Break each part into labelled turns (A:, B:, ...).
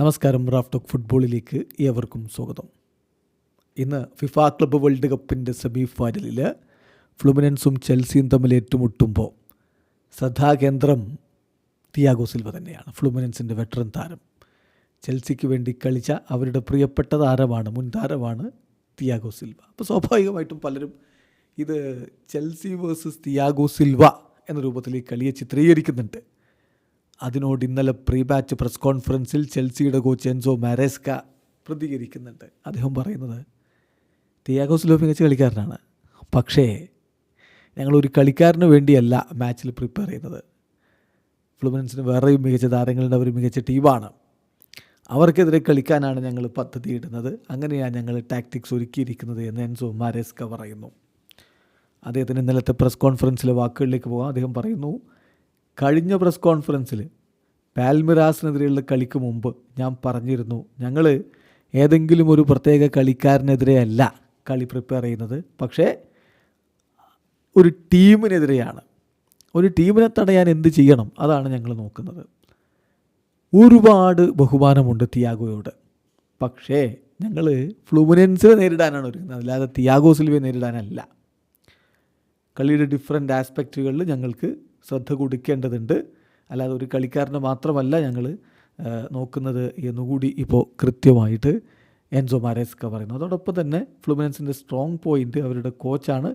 A: നമസ്കാരം റാഫ്റ്റോക്ക് ഫുട്ബോളിലേക്ക് ഏവർക്കും സ്വാഗതം. ഇന്ന് ഫിഫ ക്ലബ്ബ് വേൾഡ് കപ്പിന്റെ സെമി ഫൈനലിൽ ഫ്ലുമിനൻസും ചെൽസിയും തമ്മിൽ ഏറ്റുമുട്ടുമ്പോൾ ശ്രദ്ധാകേന്ദ്രം തിയാഗോ സിൽവ തന്നെയാണ് ഫ്ലുമിനൻസിന്റെ വെറ്ററൻ താരം. ചെൽസിക്ക് വേണ്ടി കളിച്ച അവരുടെ പ്രിയപ്പെട്ട താരമാണ് മുൻ താരമാണ് തിയാഗോ സിൽവ. അപ്പോൾ സ്വാഭാവികമായിട്ടും പലരും ഇത് ചെൽസി വേഴ്സസ് തിയാഗോ സിൽവ എന്ന രൂപത്തിൽ ഈ കളിയെ ചിത്രീകരിക്കുന്നുണ്ട്. അതിനോട് ഇന്നലെ പ്രീ ബാച്ച് പ്രസ് കോൺഫറൻസിൽ ചെൽസിയുടെ കോച്ച് എൻസോ മാരേസ്ക പ്രതികരിക്കുന്നുണ്ട്. അദ്ദേഹം പറയുന്നത് തിയാഗോ സിൽവ മികച്ച കളിക്കാരനാണ്. പക്ഷേ ഞങ്ങളൊരു കളിക്കാരന് വേണ്ടിയല്ല മാച്ചിൽ പ്രിപ്പയർ ചെയ്യുന്നത്. ഫ്ലുമിനൻസിന് വേറെയും മികച്ച താരങ്ങളുടെ ഒരു മികച്ച ടീമാണ്. അവർക്കെതിരെ കളിക്കാനാണ് ഞങ്ങൾ പദ്ധതി ഇടുന്നത് അങ്ങനെയാണ് ഞങ്ങൾ ടാക്ടിക്സ് ഒരുക്കിയിരിക്കുന്നത് എന്ന് എൻസോ മാരേസ്ക പറയുന്നു. അദ്ദേഹത്തിന് ഇന്നലത്തെ പ്രസ് കോൺഫറൻസിലെ വാക്കുകളിലേക്ക് പോകാം. അദ്ദേഹം പറയുന്നു കഴിഞ്ഞ പ്രസ് കോൺഫറൻസിൽ പാൽമിറാസിനെതിരെയുള്ള കളിക്ക് മുമ്പ് ഞാൻ പറഞ്ഞിരുന്നു ഞങ്ങൾ ഏതെങ്കിലും ഒരു പ്രത്യേക കളിക്കാരനെതിരെ അല്ല കളി പ്രിപ്പയർ ചെയ്യുന്നത്. പക്ഷേ ഒരു ടീമിനെതിരെയാണ്. ഒരു ടീമിനെ തടയാൻ എന്ത് ചെയ്യണം? അതാണ് ഞങ്ങൾ നോക്കുന്നത്. ഒരുപാട് ബഹുമാനമുണ്ട് തിയാഗോയോട്. പക്ഷേ ഞങ്ങൾ ഫ്ലൂമിനൻസിനെ നേരിടാനാണ് ഒരുങ്ങുന്നത്. അല്ലാതെ തിയാഗോ സിൽവയെ നേരിടാനല്ല. കളിയുടെ ഡിഫറെന്റ് ആസ്പെക്റ്റുകളിൽ ഞങ്ങൾക്ക് ശ്രദ്ധ കൊടുക്കേണ്ടതുണ്ട്. അല്ലാതെ ഒരു കളിക്കാരനെ മാത്രമല്ല ഞങ്ങൾ നോക്കുന്നത് എന്നുകൂടി ഇപ്പോൾ കൃത്യമായിട്ട് എൻസോ മാരേസ്ക പറയുന്നു. അതോടൊപ്പം തന്നെ ഫ്ലുമിനൻസിന്റെ സ്ട്രോങ് പോയിന്റ് അവരുടെ കോച്ചാണ്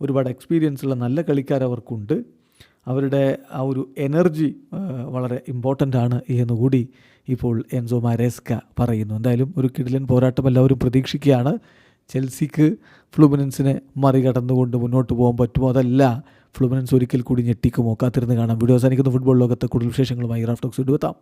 A: ഒരുപാട് എക്സ്പീരിയൻസ് ഉള്ള നല്ല കളിക്കാർ അവർക്കുണ്ട്. അവരുടെ ആ ഒരു എനർജി വളരെ ഇമ്പോർട്ടന്റ് ആണ് എന്നുകൂടി ഇപ്പോൾ എൻസോ മാരേസ്ക പറയുന്നു. എന്തായാലും ഒരു കിടിലൻ പോരാട്ടം എല്ലാവരും പ്രതീക്ഷിക്കുകയാണ്. ചെൽസിക്ക് ഫ്ലുമിനൻസിനെ മറികടന്നുകൊണ്ട് മുന്നോട്ട് പോകാൻ പറ്റുമോ? അതല്ല ഫ്ലുമിനൻസ് ഒരിക്കൽ കൂടി ഞെട്ടിക്കുമോ? കാത്തിരുന്ന് കാണാം. വീഡിയോ അവസാനിക്കുന്ന. ഫുട്ബോൾ ലോകത്തെ കൂടുതൽ വിശേഷങ്ങളുമായി റാഫ്റ്റോക്സ് എടുത്താം